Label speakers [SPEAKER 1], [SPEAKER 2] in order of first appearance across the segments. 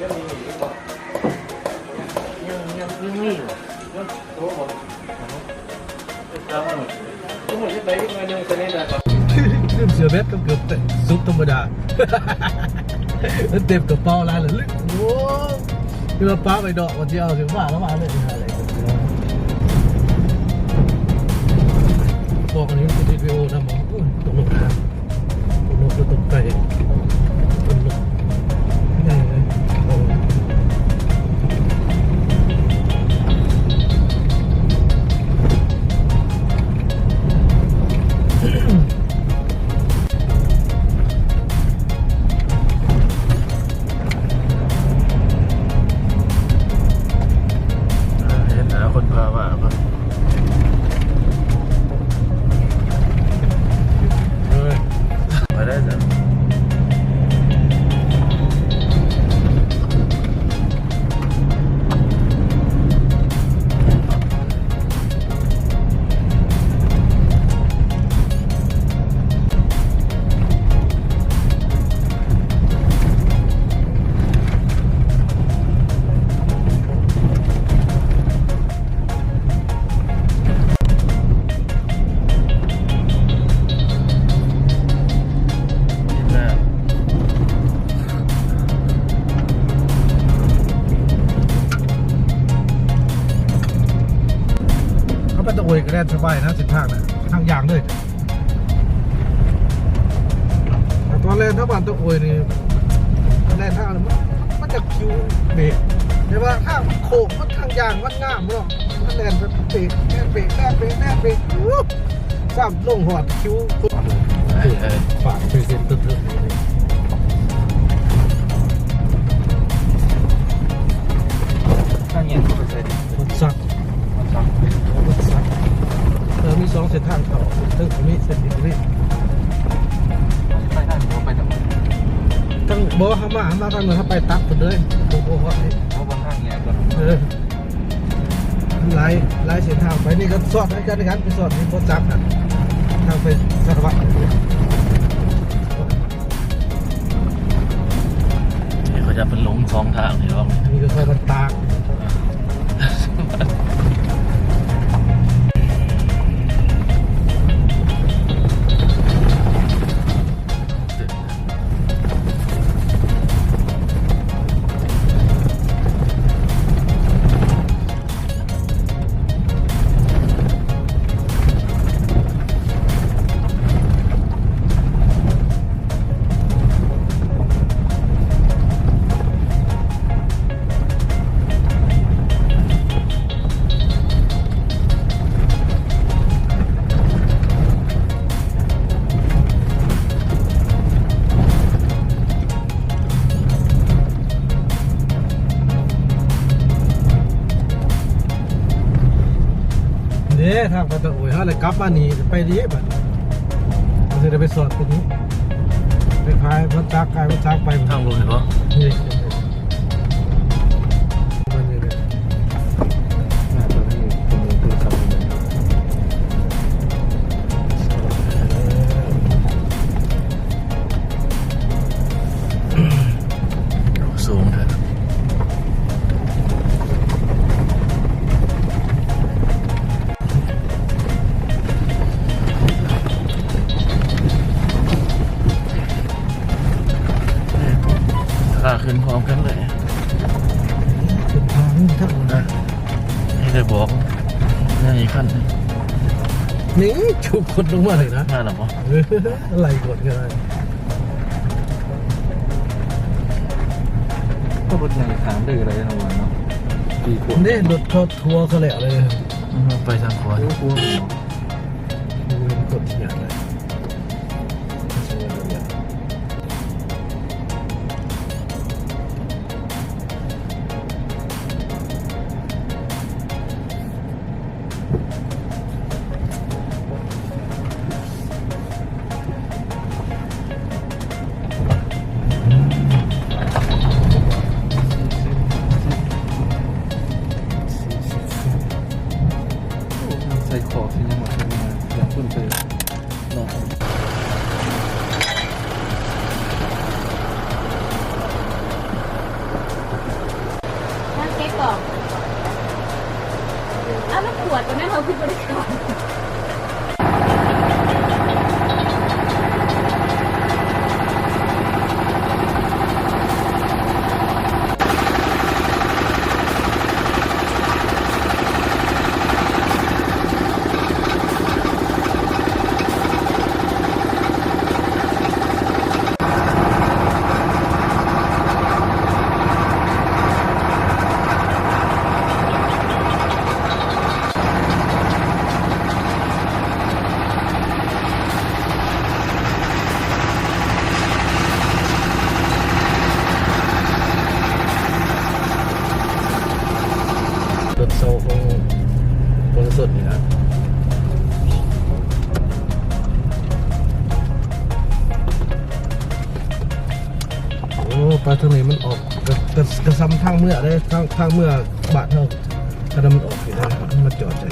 [SPEAKER 1] ยังยังยังมีอยู่ยังโตหมดจำหมดทุกคนจะไป เขา
[SPEAKER 2] ไปตะโวยก็ได้สบายนะสิบทางนะทางยางเลยแต่ตอนแรกถ้าบ้านตะโวยนี่แล่นทางเลยมันมันจะคิวเบรกแต่ว่าทางมันโค้งมันทางยางมันงามหรอกมันแล่นแบบเบรกแน่เบรกแน่เบรกแน่เบรกอู้สามลงหอดคิวฝากช่วยเซ็นตึ๊ดๆ
[SPEAKER 1] ข้างเงี้ยก็ไปใส่ดิ
[SPEAKER 2] มันซัก
[SPEAKER 1] มันซัก
[SPEAKER 2] มันซักเองเส้นทางเขาซึ่งมีเส้นอีกนี่
[SPEAKER 1] ไปทางหัวไปทาง
[SPEAKER 2] ทั้งบอกว่าเขามามาทางนั้นเขาไปตักหมดเลยโอ้โหว่าไอ้
[SPEAKER 1] หัวบนข้างเงี้ยก่อน
[SPEAKER 2] เออไล่ไล่เส้นทางไปนี่ก็สอดให้กันกันไปสอดนี่โคจักน่ะทางไปสารวัตร
[SPEAKER 3] เขาจะเป็นลงสองทางเห็นป่ะ
[SPEAKER 2] นี่ก็ค่อยมันตาก ทางไปตะโอยฮะเลยกลับมานี่ไปดีบัดเราจะได้ไปสอดตรงนี้ไปพายมันจักกายมันจักไป
[SPEAKER 3] ทางลงเห็นปะ
[SPEAKER 2] นี่ชุบคนลงมาเลยนะ
[SPEAKER 3] มาหรอป่ะ
[SPEAKER 2] เอออะไรกดกันเลย
[SPEAKER 1] ก็รถใหญ่ถามดื้ออะไรทั้งวันเนาะปีขวบ
[SPEAKER 2] นี่รถเขาทัวร์เขาแหละเลย
[SPEAKER 3] ไปทางขวา
[SPEAKER 2] help you. ไปทางนี้มันออกกระกระซ้ำทางเมื่อได้ทางทางเมื่อบาดเท่าถ้ามันออกอยู่ได้มันจอดใจ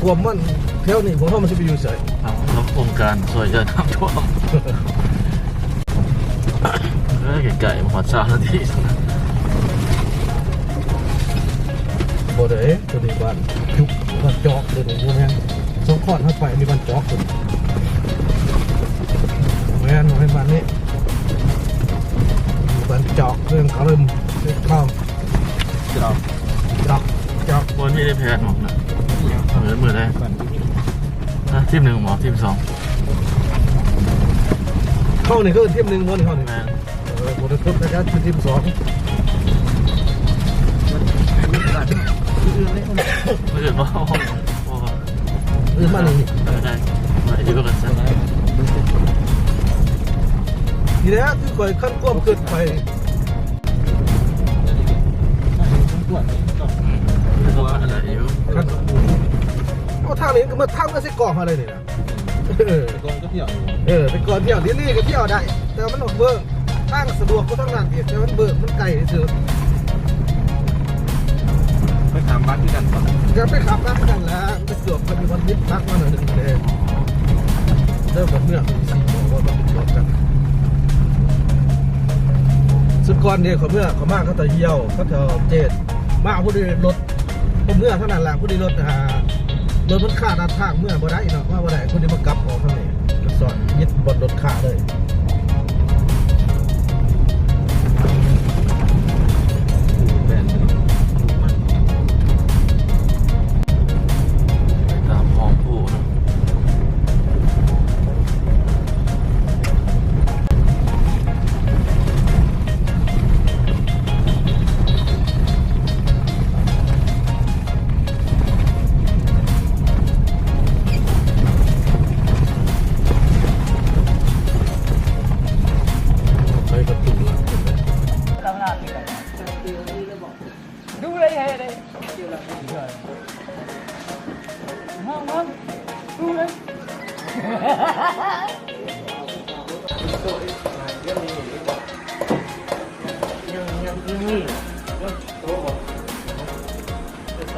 [SPEAKER 3] ท่วม
[SPEAKER 2] มันแถวนี้ผมว่ามันจะไปอยู่เฉย
[SPEAKER 3] เอาแล้วโครงการสวยจะน้ำท่วมเฮ้ยไก่ๆมาหอดสามนาที
[SPEAKER 2] บ่ได้ตัวนี้บ้านจุกบ้านจอกตัวนี้บ่แม่นสองขอดเข้าไปมีบ้านจอกตัวนี้แม่นบ่ให้บ้านนี้
[SPEAKER 3] ทีมหนึ่งหมอทีมสอง
[SPEAKER 2] เข้านี่ก็ทีมหนึ่งบ่นี่เข้านี่
[SPEAKER 3] แมน
[SPEAKER 2] เออบ่ได้ครบนะครับคือทีมสอง
[SPEAKER 3] ไม่เกิดว่าห้อง
[SPEAKER 2] เออมานี่
[SPEAKER 3] ได้ได้มาอีกก็กันซะ
[SPEAKER 2] ทีแรกคือก่อยขั้นควบเกินไป
[SPEAKER 3] แล้วก็อะไรอยู่
[SPEAKER 2] ขั้นเอาทางนี้ก็มาทางก็สิก่อมาเลยนี่นะเออ
[SPEAKER 1] ก่อนก็เที่ยว
[SPEAKER 2] เออไปก่อนเที่ยวที่นี่ก็เที่ยวได้ แต่มันออกเบิ่งทางสะดวกก็ต้องนั่นเองแต่มันเบิ่งมันไกลเฉย
[SPEAKER 1] ไปถามบ้านที่กันก่อน
[SPEAKER 2] ก็ไปขับมากันแล้วไปเกือบพอดีวันนิดพักมาหน่อยหนึ่งเลยเริ่มแบบเมื่อคุณสี่บอกว่ามันเป็นรถกันสุดก่อนเนี่ยเขาเมื่อเขามากเขาตะเยี่ยวเขาเถอะเจ็ดมาผู้ดีรถผมเมื่อเท่านั้นแหละผู้ดีรถอ่า ดยมันขาดหน้าทางเมื่อบ่ได้เนาะว่าบ่ได้คนนี้มากลับออกทางนี้ก็สอนยึดบนรถขาเลย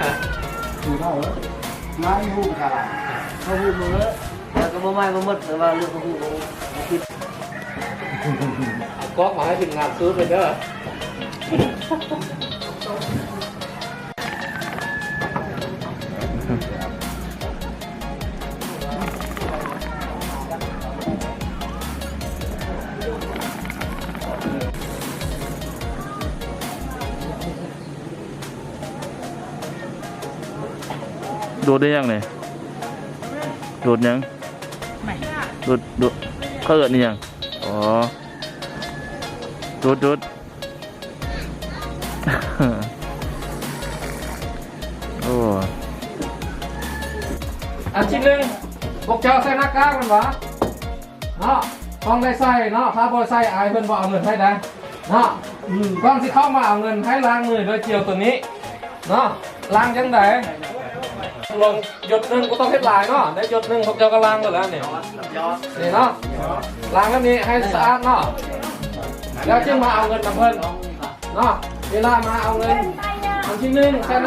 [SPEAKER 3] อ้
[SPEAKER 1] โหมาที่ทีมเราครับ
[SPEAKER 4] อยู่เท่าเหรอไม้หูกระไรเขาพูดมือแล้ว
[SPEAKER 1] ก็บ่ไม่บ่หมดแต่ว่าเรื่องเขาพูดเขาคิดก็มาให้ถึงงานซื้อไปเด้อ
[SPEAKER 3] โดดได้ยังเนี่ยโดดยังโดดโดดเขาเกิดนี่ยังอ๋อโดดโดดโอ้
[SPEAKER 1] อันที่หนึ่งพวกเจ้าใส่หน้ากากมันวะเนาะต้องได้ใส่เนาะถ้าบ่ใส่อายเพิ่นบ่เอาเงินให้ได้เนาะก่อนสิเข้ามาเอาเงินให้ล้างมือโดยเจียวตัวนี้เนาะล้างจังได ลงหยดหนึ่งก็ต้องเฮ็ดหลายเนาะได้หยดหนึ่งพวกเจ้าก็ล้างหมดแล้วเนี่ยนี่เนาะล้างแล้วนี้ให้สะอาดเนาะแล้วจึงมาเอาเงินกับเพิ่นเนาะเวลามาเอาเงินอันที่หนึ่ง